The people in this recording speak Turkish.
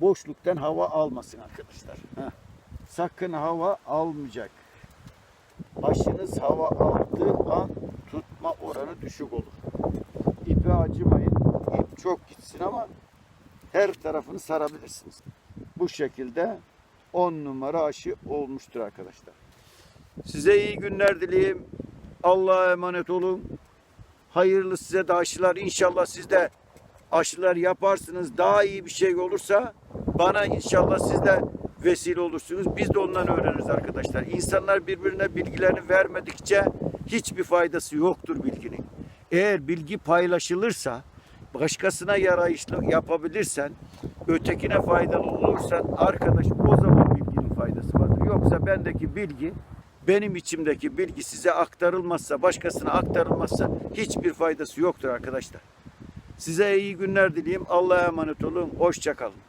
boşluktan hava almasın arkadaşlar. Sakın hava almayacak. Başınız hava aldığı an tutma oranı düşük olur. İpe acımayın. İp çok gitsin ama her tarafını sarabilirsiniz. Bu şekilde 10 numara aşı olmuştur arkadaşlar. Size iyi günler dileyim. Allah'a emanet olun. Hayırlı size de aşılar. İnşallah siz de aşılar yaparsınız. Daha iyi bir şey olursa bana inşallah siz de vesile olursunuz. Biz de ondan öğreniriz arkadaşlar. İnsanlar birbirine bilgilerini vermedikçe hiçbir faydası yoktur bilginin. Eğer bilgi paylaşılırsa, başkasına yarayışlı yapabilirsen, ötekine faydalı olursan arkadaş o zaman bilginin faydası vardır. Yoksa bendeki bilgi benim içimdeki bilgi size aktarılmazsa, başkasına aktarılmazsa hiçbir faydası yoktur arkadaşlar. Size iyi günler dileyim. Allah'a emanet olun. Hoşça kalın.